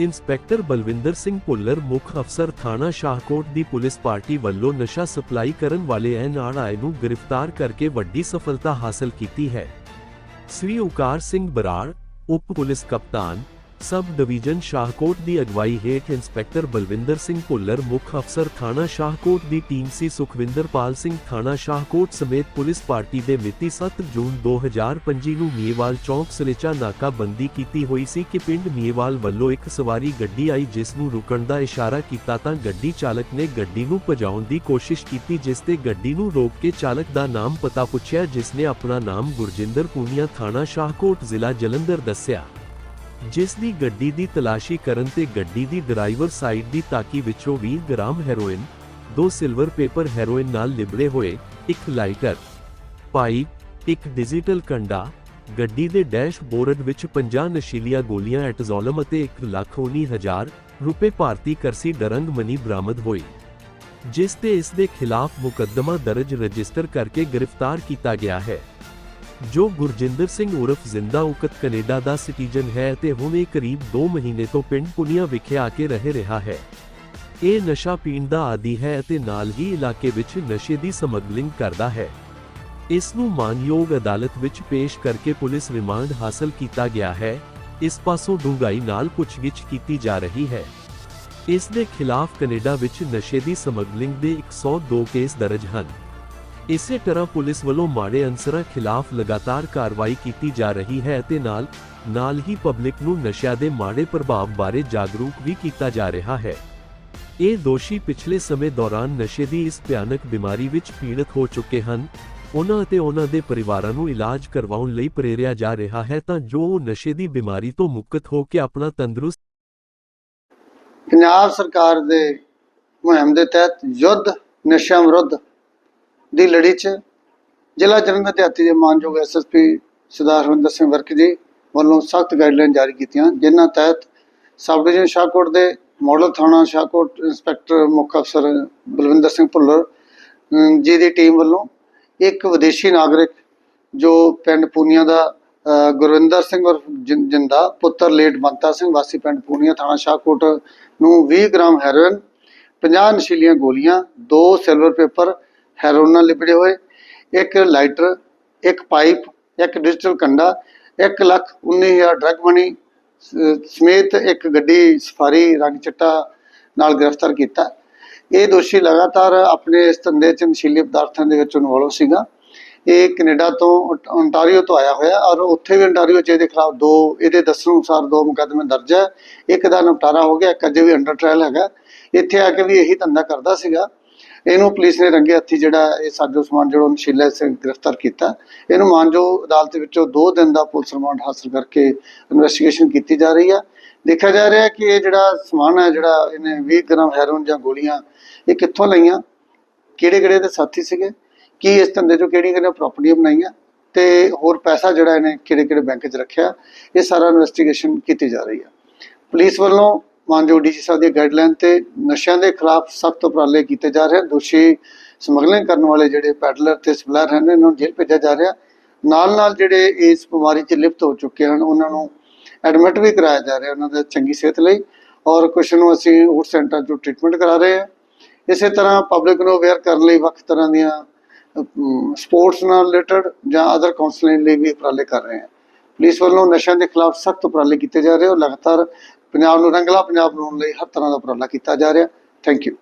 Inspector Balwinder Singh Bhullar ਮੁੱਖ ਅਫਸਰ ਥਾਣਾ ਸ਼ਾਹਕੋਟ ਦੀ ਪੁਲਿਸ ਪਾਰਟੀ ਵੱਲੋਂ ਨਸ਼ਾ ਸਪਲਾਈ ਕਰਨ ਵਾਲੇ ਐਨਆਰਆਈ ਨੂੰ ਗ੍ਰਿਫਤਾਰ ਕਰਕੇ ਵੱਡੀ ਸਫਲਤਾ ਹਾਸਲ ਕੀਤੀ ਹੈ। ਸ੍ਰੀ ਉਕਾਰ ਸਿੰਘ ਬਰਾੜ ਉਪ ਪੁਲਿਸ ਕਪਤਾਨ ਸਬ ਡਿਵੀਜ਼ਨ ਸ਼ਾਹਕੋਟ ਦੀ ਅਗਵਾਈ ਹੇਠ ਇੰਸਪੈਕਟਰ ਬਲਵਿੰਦਰ ਸਿੰਘ ਭੁੱਲਰ, ਮੁੱਖ ਅਫਸਰ ਥਾਣਾ ਸ਼ਾਹਕੋਟ ਦੀ ਟੀਮ ਸੀ ਸੁਖਵਿੰਦਰਪਾਲ ਸਿੰਘ ਥਾਣਾ ਸ਼ਾਹਕੋਟ ਸਮੇਤ ਪੁਲਿਸ ਪਾਰਟੀ ਦੇ ਮਿਤੀ 7 ਜੂਨ 2025 ਨੂੰ ਮੀਏਵਾਲ ਚੌਂਕ ਸਲੇਚਾ ਨਾਕਾਬੰਦੀ ਕੀਤੀ ਹੋਈ ਸੀ ਕਿ ਪਿੰਡ ਮੀਏਵਾਲ ਵੱਲੋਂ ਇੱਕ ਸਵਾਰੀ ਗੱਡੀ ਆਈ ਜਿਸ ਨੂੰ ਰੁਕਣ ਦਾ ਇਸ਼ਾਰਾ ਕੀਤਾ ਤਾਂ ਗੱਡੀ ਚਾਲਕ ਨੇ ਗੱਡੀ ਨੂੰ ਭਜਾਉਣ ਦੀ ਕੋਸ਼ਿਸ਼ ਕੀਤੀ ਜਿਸ ਤੇ ਗੱਡੀ ਨੂੰ ਰੋਕ ਕੇ ਚਾਲਕ ਦਾ ਨਾਮ ਪਤਾ ਪੁੱਛਿਆ, ਜਿਸ ਨੇ ਆਪਣਾ ਨਾਮ ਗੁਰਜਿੰਦਰ ਪੂਨੀਆ ਥਾਣਾ ਸ਼ਾਹਕੋਟ ਜ਼ਿਲ੍ਹਾ ਜਲੰਧਰ ਦੱਸਿਆ। ਜਿਸ ਦੀ ਗੱਡੀ ਦੀ ਤਲਾਸ਼ੀ ਕਰਨ ਤੇ ਗੱਡੀ ਦੀ ਡਰਾਈਵਰ ਸਾਈਡ ਦੀ ਤਾਕੀ ਵਿੱਚੋਂ 20 ਗ੍ਰਾਮ ਹੈਰੋਇਨ, ਦੋ ਸਿਲਵਰ ਪੇਪਰ ਹੈਰੋਇਨ ਨਾਲ ਲਿਬੜੇ ਹੋਏ ਇੱਕ ਲਾਈਟਰ ਪਾਈਪ, ਇੱਕ ਡਿਜੀਟਲ ਕੰਡਾ, ਗੱਡੀ ਦੇ ਡੈਸ਼ਬੋਰਡ ਵਿੱਚ 50 ਨਸ਼ੀਲੀਆਂ ਗੋਲੀਆਂ ਐਟਜ਼ੋਲਮ ਅਤੇ 119000 ਰੁਪਏ ਭਾਰਤੀ ਕਰਸੀ ਡਰੰਗ ਮਨੀ ਬਰਾਮਦ ਹੋਈ, ਜਿਸ ਤੇ ਇਸ ਦੇ ਖਿਲਾਫ ਮੁਕੱਦਮਾ ਦਰਜ ਰਜਿਸਟਰ ਕਰਕੇ ਗ੍ਰਿਫਤਾਰ ਕੀਤਾ ਗਿਆ ਹੈ। ਜੋ ਗੁਰਜਿੰਦਰ ਸਿੰਘ ਉਰਫ ਜ਼ਿੰਦਾ ਉਕਤ ਕੈਨੇਡਾ ਦਾ ਸਿਟੀਜ਼ਨ ਹੈ ਤੇ ਹੁਣ ਇਹ ਕਰੀਬ 2 ਮਹੀਨੇ ਤੋਂ ਪਿੰਡ ਪੁਨੀਆ ਵਿਖੇ ਆ ਕੇ ਰਹਿ ਰਿਹਾ ਹੈ। ਇਹ ਨਸ਼ਾ ਪੀਣ ਦਾ ਆਦੀ ਹੈ ਅਤੇ ਨਾਲ ਹੀ ਇਲਾਕੇ ਵਿੱਚ ਨਸ਼ੇ ਦੀ ਸਮਗਲਿੰਗ ਕਰਦਾ ਹੈ। ਇਸ ਨੂੰ ਮਾਨਯੋਗ ਅਦਾਲਤ ਵਿੱਚ ਪੇਸ਼ ਕਰਕੇ ਪੁਲਿਸ ਰਿਮਾਂਡ ਹਾਸਲ ਕੀਤਾ ਗਿਆ ਹੈ। ਇਸ ਪਾਸੋਂ ਡੂੰਘਾਈ ਨਾਲ ਪੁੱਛਗਿੱਛ ਕੀਤੀ ਜਾ ਰਹੀ ਹੈ। ਇਸ ਦੇ ਖਿਲਾਫ ਕੈਨੇਡਾ ਵਿੱਚ ਨਸ਼ੇ ਦੀ ਸਮਗਲਿੰਗ ਦੇ 102 ਕੇਸ ਦਰਜ ਹਨ। ਇਸੇ ਤਰ੍ਹਾਂ ਪੁਲਿਸ ਵੱਲੋਂ ਮਾੜੇ ਅਨਸਰਾਂ ਖਿਲਾਫ ਲਗਾਤਾਰ ਕਾਰਵਾਈ ਕੀਤੀ ਜਾ ਰਹੀ ਹੈ ਅਤੇ ਨਾਲ ਨਾਲ ਹੀ ਪਬਲਿਕ ਨੂੰ ਨਸ਼ਿਆਂ ਦੇ ਮਾੜੇ ਪ੍ਰਭਾਵ ਬਾਰੇ ਜਾਗਰੂਕ ਵੀ ਕੀਤਾ ਜਾ ਰਿਹਾ ਹੈ। ਇਹ ਦੋਸ਼ੀ ਪਿਛਲੇ ਸਮੇਂ ਦੌਰਾਨ ਨਸ਼ੇ ਦੀ ਇਸ ਭਿਆਨਕ ਬਿਮਾਰੀ ਵਿੱਚ ਪੀੜਤ ਹੋ ਚੁੱਕੇ ਹਨ। ਉਹਨਾਂ ਅਤੇ ਉਹਨਾਂ ਦੇ ਪਰਿਵਾਰਾਂ ਨੂੰ ਇਲਾਜ ਕਰਵਾਉਣ ਲਈ ਪ੍ਰੇਰਿਆ ਜਾ ਰਿਹਾ ਹੈ ਤਾਂ ਜੋ ਉਹ ਨਸ਼ੇ ਦੀ ਬਿਮਾਰੀ ਤੋਂ ਮੁਕਤ ਹੋ ਕੇ ਆਪਣਾ ਤੰਦਰੁਸਤ ਪੰਜਾਬ ਸਰਕਾਰ ਦੇ ਮੁਹਿੰਮ ਦੇ ਤਹਿਤ ਯੁੱਧ ਨਸ਼ਾ ਵਿਰੁੱਧ ਦੀ ਲੜੀ 'ਚ ਜ਼ਿਲ੍ਹਾ ਜਲੰਧਰ ਦੇ ਦੇ ਮਾਨਯੋਗ ਐਸਐਸਪੀ ਸਰਦਾਰ ਹਰਵਿੰਦਰ ਸਿੰਘ ਵਰਕ ਜੀ ਵੱਲੋਂ ਸਖਤ ਗਾਈਡਲਾਈਨ ਜਾਰੀ ਕੀਤੀਆਂ, ਜਿਨ੍ਹਾਂ ਤਹਿਤ ਸਬ ਡਿਵੀਜ਼ਨ ਸ਼ਾਹਕੋਟ ਦੇ ਮਾਡਲ ਥਾਣਾ ਸ਼ਾਹਕੋਟ ਇੰਸਪੈਕਟਰ ਮੁੱਖ ਅਫਸਰ ਬਲਵਿੰਦਰ ਸਿੰਘ ਭੁੱਲਰ ਜੀ ਦੀ ਟੀਮ ਵੱਲੋਂ ਇੱਕ ਵਿਦੇਸ਼ੀ ਨਾਗਰਿਕ ਜੋ ਪਿੰਡ ਪੂਨੀਆ ਦਾ ਗੁਰਵਿੰਦਰ ਸਿੰਘ ਔਰ ਜਿੰਦਾ ਪੁੱਤਰ ਲੇਟ ਬੰਤਾ ਸਿੰਘ, ਵਾਸੀ ਪਿੰਡ ਪੂਨੀਆ ਥਾਣਾ ਸ਼ਾਹਕੋਟ ਨੂੰ 20 ਗ੍ਰਾਮ ਹੈਰੋਇਨ 50 ਨਸ਼ੀਲੀਆਂ ਗੋਲੀਆਂ, ਦੋ ਸਿਲਵਰ ਪੇਪਰ ਹੈਰੋਇਨ ਨਾਲ ਲਿਬੜੇ ਹੋਏ, ਇੱਕ ਲਾਈਟਰ, ਇੱਕ ਪਾਈਪ, ਇੱਕ ਡਿਜੀਟਲ ਕੰਡਾ 1 ਲੱਖ 19000 ਡਰਗ ਮਨੀ ਸਮੇਤ ਇੱਕ ਗੱਡੀ ਸਫਾਰੀ ਰੰਗ ਚਿੱਟਾ ਨਾਲ ਗ੍ਰਿਫਤਾਰ ਕੀਤਾ। ਇਹ ਦੋਸ਼ੀ ਲਗਾਤਾਰ ਆਪਣੇ ਇਸ ਧੰਦੇ 'ਚ ਨਸ਼ੀਲੇ ਪਦਾਰਥਾਂ ਦੇ ਵਿੱਚ ਇਨਵੋਲਵ ਸੀਗਾ। ਇਹ ਕੈਨੇਡਾ ਤੋਂ ਓਨਟਾਰੀਓ ਤੋਂ ਆਇਆ ਹੋਇਆ ਔਰ ਉੱਥੇ ਵੀ ਓਨਟਾਰੀਓ 'ਚ ਇਹਦੇ ਖਿਲਾਫ ਦੋ, ਇਹਦੇ ਦੱਸਣ ਅਨੁਸਾਰ ਦੋ ਮੁਕੱਦਮੇ ਦਰਜ ਹੈ। ਇੱਕ ਦਾ ਨਿਪਟਾਰਾ ਹੋ ਗਿਆ, ਇੱਕ ਅਜੇ ਵੀ ਅੰਡਰ ਟ੍ਰਾਇਲ ਹੈਗਾ। ਇੱਥੇ ਆ ਕੇ ਵੀ ਇਹੀ ਧੰਦਾ ਕਰਦਾ ਸੀਗਾ। ਇਹਨੂੰ ਪੁਲਿਸ ਨੇ ਰੰਗੇ ਹੱਥੀ ਜਿਹੜਾ ਇਹ ਸਾਜੋ ਸਮਾਨ ਜਿਹੜਾ ਨਸ਼ੀਲਾ ਸਿੰਘ ਗ੍ਰਿਫਤਾਰ ਕੀਤਾ। ਇਹਨੂੰ ਮਾਨਜੋ ਅਦਾਲਤ ਵਿੱਚੋਂ 2 ਦਿਨ ਦਾ ਪੁਲਿਸ ਰਿਮਾਂਡ ਹਾਸਲ ਕਰਕੇ ਇਨਵੈਸਟੀਗੇਸ਼ਨ ਕੀਤੀ ਜਾ ਰਹੀ ਆ। ਦੇਖਿਆ ਜਾ ਰਿਹਾ ਕਿ ਇਹ ਜਿਹੜਾ ਸਮਾਨ ਹੈ, ਜਿਹੜਾ ਇਹਨੇ 20 ਗ੍ਰਾਮ ਹੈਰੋਇਨ ਜਾਂ ਗੋਲੀਆਂ, ਇਹ ਕਿੱਥੋਂ ਲਈਆਂ? ਕਿਹੜੇ ਕਿਹੜੇ ਦੇ ਸਾਥੀ ਸੀਗੇ? ਕੀ ਇਸ ਧੰਦੇ ਚੋਂ ਕਿਹੜੀਆਂ ਕਿਹੜੀਆਂ ਪ੍ਰਾਪਰਟੀਆਂ ਬਣਾਈਆਂ? ਤੇ ਹੋਰ ਪੈਸਾ ਜਿਹੜਾ ਇਹਨੇ ਕਿਹੜੇ ਕਿਹੜੇ ਬੈਂਕ 'ਚ ਰੱਖਿਆ? ਇਹ ਸਾਰਾ ਇਨਵੈਸਟੀਗੇਸ਼ਨ ਕੀਤੀ ਜਾ ਰਹੀ ਹੈ ਪੁਲਿਸ ਵੱਲੋਂ ਮਾਨਯੋਗ ਡੀਸੀ ਸਾਹਿਬ ਦੀ ਗਾਈਡਲਾਈਨ ਤੇ ਨਸ਼ਿਆਂ ਦੇ ਖਿਲਾਫ ਸਖਤ ਉਪਰਾਲੇ ਕੀਤੇ ਜਾ ਰਹੇ ਹਨ ਦੋਸ਼ੀ ਸਮਗਲਿੰਗ ਕਰਨ ਵਾਲੇ ਜਿਹੜੇ ਪੈਡਲਰ ਤੇ ਸਪਲਾਇਰ ਹਨ, ਇਹਨਾਂ ਨੂੰ ਜੇਲ੍ਹ ਭੇਜਿਆ ਜਾ ਰਿਹਾ। ਨਾਲ ਨਾਲ ਜਿਹੜੇ ਇਸ ਬਿਮਾਰੀ 'ਚ ਲਿਪਤ ਹੋ ਚੁੱਕੇ ਹਨ, ਉਹਨਾਂ ਨੂੰ ਐਡਮਿਟ ਵੀ ਕਰਾਇਆ ਜਾ ਰਿਹਾ ਉਹਨਾਂ ਦੀ ਚੰਗੀ ਸਿਹਤ ਲਈ ਔਰ ਕੁਝ ਨੂੰ ਅਸੀਂ ਊਟ ਸੈਂਟਰ 'ਚੋਂ ਟ੍ਰੀਟਮੈਂਟ ਕਰਾ ਰਹੇ ਹਾਂ। ਇਸੇ ਤਰ੍ਹਾਂ ਪਬਲਿਕ ਨੂੰ ਅਵੇਅਰ ਕਰਨ ਲਈ ਵੱਖ ਤਰ੍ਹਾਂ ਦੀਆਂ ਸਪੋਰਟਸ ਨਾਲ ਰਿਲੇਟਡ ਜਾਂ ਅਦਰ ਕਾਉਂਸਲਿੰਗ ਲਈ ਵੀ ਉਪਰਾਲੇ ਕਰ ਰਹੇ ਹਾਂ। ਪੁਲਿਸ ਵੱਲੋਂ ਨਸ਼ਿਆਂ ਦੇ ਖਿਲਾਫ ਸਖਤ ਉਪਰਾਲੇ ਕੀਤੇ ਜਾ ਰਹੇ ਔਰ ਲਗਾਤਾਰ ਪੰਜਾਬ ਨੂੰ ਰੰਗਲਾ ਪੰਜਾਬ ਬਣਾਉਣ ਲਈ ਹਰ ਤਰ੍ਹਾਂ ਦਾ ਉਪਰਾਲਾ ਕੀਤਾ ਜਾ ਰਿਹਾ। Thank you